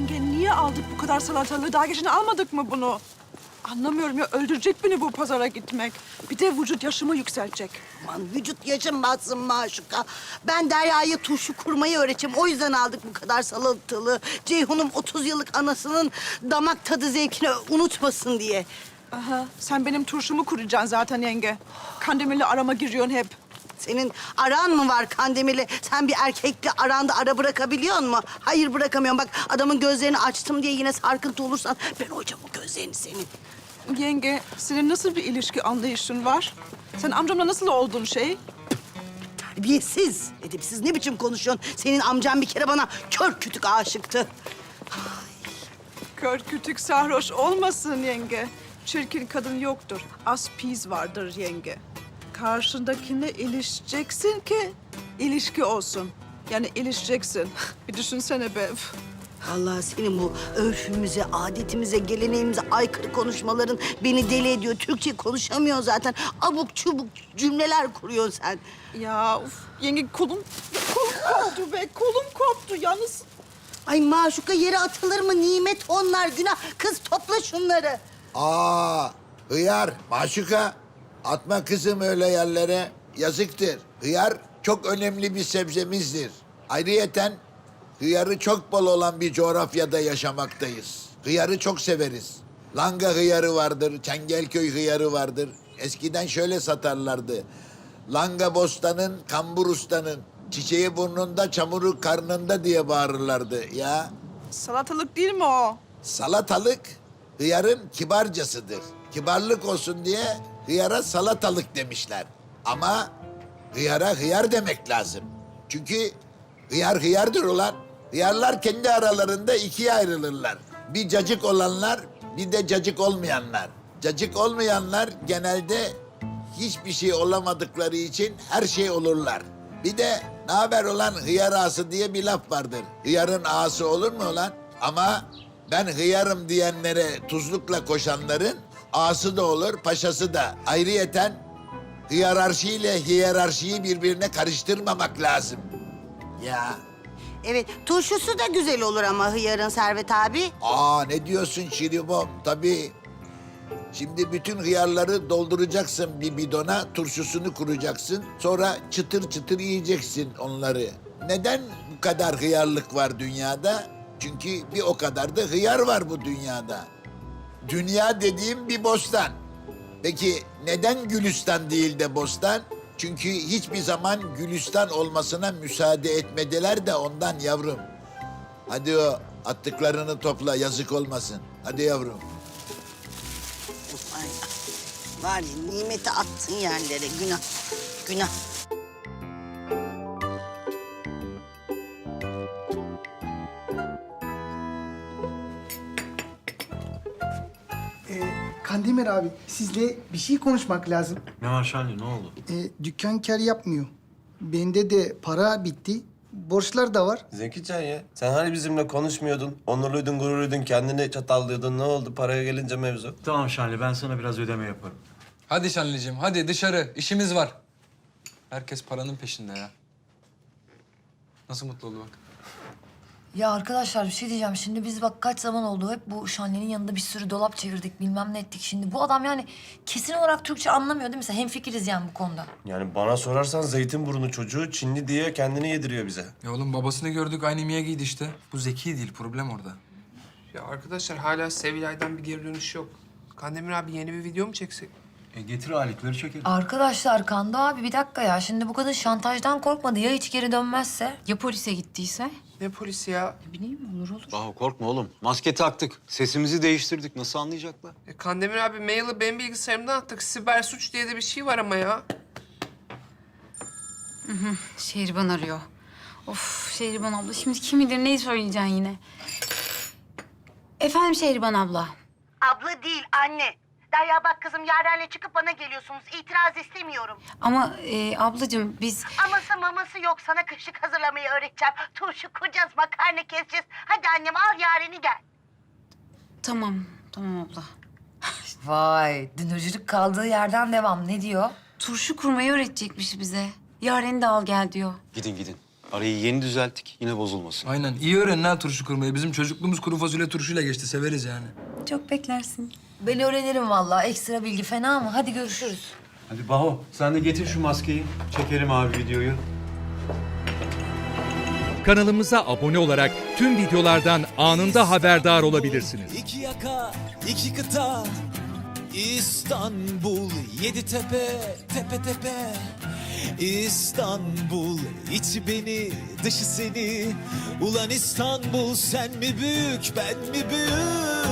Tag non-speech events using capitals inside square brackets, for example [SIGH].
Yenge niye aldık bu kadar salatalığı? Daha geçen almadık mı bunu? Anlamıyorum ya öldürecek beni bu pazara gitmek. Bir de vücut yaşımı yükseltecek. Aman vücut yaşanmazsın maşuka. Ben Derya'ya turşu kurmayı öğreteceğim. O yüzden aldık bu kadar salatalığı. Ceyhun'um 30 yıllık anasının damak tadı zevkini unutmasın diye. Aha, sen benim turşumu kuracaksın zaten yenge. Kandemir'le arama giriyorsun hep. Senin aran mı var Kandemir'le? Sen bir erkekle aranda ara bırakabiliyor musun? Hayır bırakamıyorum. Bak adamın gözlerini açtım diye yine sarkıntı olursan ben hocam o gözlerini senin. Yenge, senin nasıl bir ilişki anlayışın var? Sen amcamla nasıl oldun şey? Terbiyesiz, edepsiz ne biçim konuşuyorsun? Senin amcan bir kere bana kör kütük aşıktı. Kör kütük sarhoş olmasın yenge. Çirkin kadın yoktur. Az piz vardır yenge. Karşındakine ilişeceksin ki ilişki olsun. Yani ilişeceksin. [LAUGHS] Bir düşünsene be. Allah senin bu örfümüze, adetimize, geleneğimize aykırı konuşmaların beni deli ediyor. Türkçe konuşamıyor zaten. Abuk çubuk cümleler kuruyorsun sen. Ya uf, yenge kolum, kolum koptu be. Kolum koptu yalnız. Ay maşuka yere atılır mı? Nimet onlar günah. Kız topla şunları. Aa, hıyar, maşuka. Atma kızım öyle yerlere. Yazıktır. Hıyar çok önemli bir sebzemizdir. Ayrıyeten hıyarı çok bol olan bir coğrafyada yaşamaktayız. Hıyarı çok severiz. Langa hıyarı vardır, Çengelköy hıyarı vardır. Eskiden şöyle satarlardı. Langa bostanın, kambur ustanın, çiçeği burnunda, çamuru karnında diye bağırırlardı ya. Salatalık değil mi o? Salatalık hıyarın kibarcasıdır. Kibarlık olsun diye hıyara salatalık demişler. Ama hıyara hıyar demek lazım. Çünkü hıyar hıyardır ulan. Hıyarlar kendi aralarında ikiye ayrılırlar. Bir cacık olanlar, bir de cacık olmayanlar. Cacık olmayanlar genelde hiçbir şey olamadıkları için her şey olurlar. Bir de ne haber olan hıyar ağası diye bir laf vardır. Hıyarın ağası olur mu ulan? Ama ben hıyarım diyenlere tuzlukla koşanların ağası da olur, paşası da. Ayrıyeten hiyerarşi ile hiyerarşiyi birbirine karıştırmamak lazım. Ya Evet, turşusu da güzel olur ama hıyarın Servet abi. Aa ne diyorsun Şiribom? Tabii. Şimdi bütün hıyarları dolduracaksın bir bidona, turşusunu kuracaksın. Sonra çıtır çıtır yiyeceksin onları. Neden bu kadar hıyarlık var dünyada? Çünkü bir o kadar da hıyar var bu dünyada. Dünya dediğim bir bostan. Peki neden Gülistan değil de bostan? Çünkü hiçbir zaman Gülistan olmasına müsaade etmediler de ondan yavrum. Hadi o attıklarını topla yazık olmasın. Hadi yavrum. Ay, var ya nimeti attın yerlere. Günah, günah. Kandemir abi, sizle bir şey konuşmak lazım. Ne var Şanlı ne oldu? Ee, dükkan kar yapmıyor. Bende de para bitti. Borçlar da var. Zekican ya. Sen hani bizimle konuşmuyordun? Onurluydun, gururluydun, kendini çatallıyordun. Ne oldu paraya gelince mevzu? Tamam Şanlı ben sana biraz ödeme yaparım. Hadi Şanlıcığım, hadi dışarı. İşimiz var. Herkes paranın peşinde ya. Nasıl mutlu oldu bak. Ya arkadaşlar bir şey diyeceğim. Şimdi biz bak kaç zaman oldu hep bu Şanlı'nın yanında bir sürü dolap çevirdik bilmem ne ettik. Şimdi bu adam yani kesin olarak Türkçe anlamıyor değil mi? Sen hemfikiriz yani bu konuda. Yani bana sorarsan Zeytinburnu çocuğu Çinli diye kendini yediriyor bize. Ya oğlum babasını gördük aynı Mia giydi işte. Bu zeki değil, problem orada. Ya arkadaşlar hala Sevilay'dan bir geri dönüş yok. Kandemir abi yeni bir video mu çeksek? E getir aletleri çekelim. Arkadaşlar Kando abi bir dakika ya. Şimdi bu kadın şantajdan korkmadı. Ya hiç geri dönmezse? Ya polise gittiyse? Ne polisi ya? Ne bileyim olur olur. Bahu korkma oğlum. Maske taktık. Sesimizi değiştirdik. Nasıl anlayacaklar? E, Kandemir abi maili benim bilgisayarımdan attık. Siber suç diye de bir şey var ama ya. Şehriban arıyor. Of Şehriban abla şimdi kim bilir neyi söyleyeceksin yine. Efendim Şehriban abla. Abla değil, anne. Derya bak kızım Yaren'le çıkıp bana geliyorsunuz. İtiraz istemiyorum. Ama e, ablacığım biz... Aması maması yok. Sana kışlık hazırlamayı öğreteceğim. Turşu kuracağız, makarna keseceğiz. Hadi annem al Yaren'i gel. Tamam, tamam abla. Vay dünürcülük kaldığı yerden devam. Ne diyor? Turşu kurmayı öğretecekmiş bize. Yaren'i de al gel diyor. Gidin gidin. Arayı yeni düzelttik. Yine bozulmasın. Aynen. iyi öğrenin ha turşu kurmayı. Bizim çocukluğumuz kuru fasulye turşuyla geçti. Severiz yani. Çok beklersin. Ben öğrenirim vallahi. Ekstra bilgi fena mı? Hadi görüşürüz. Hadi Baho sen de getir şu maskeyi. Çekelim abi videoyu. Kanalımıza abone olarak tüm videolardan anında haberdar olabilirsiniz. İki yaka, iki kıta, İstanbul, yedi tepe, tepe tepe. İstanbul, içi beni, dışı seni. Ulan İstanbul, sen mi büyük, ben mi büyük?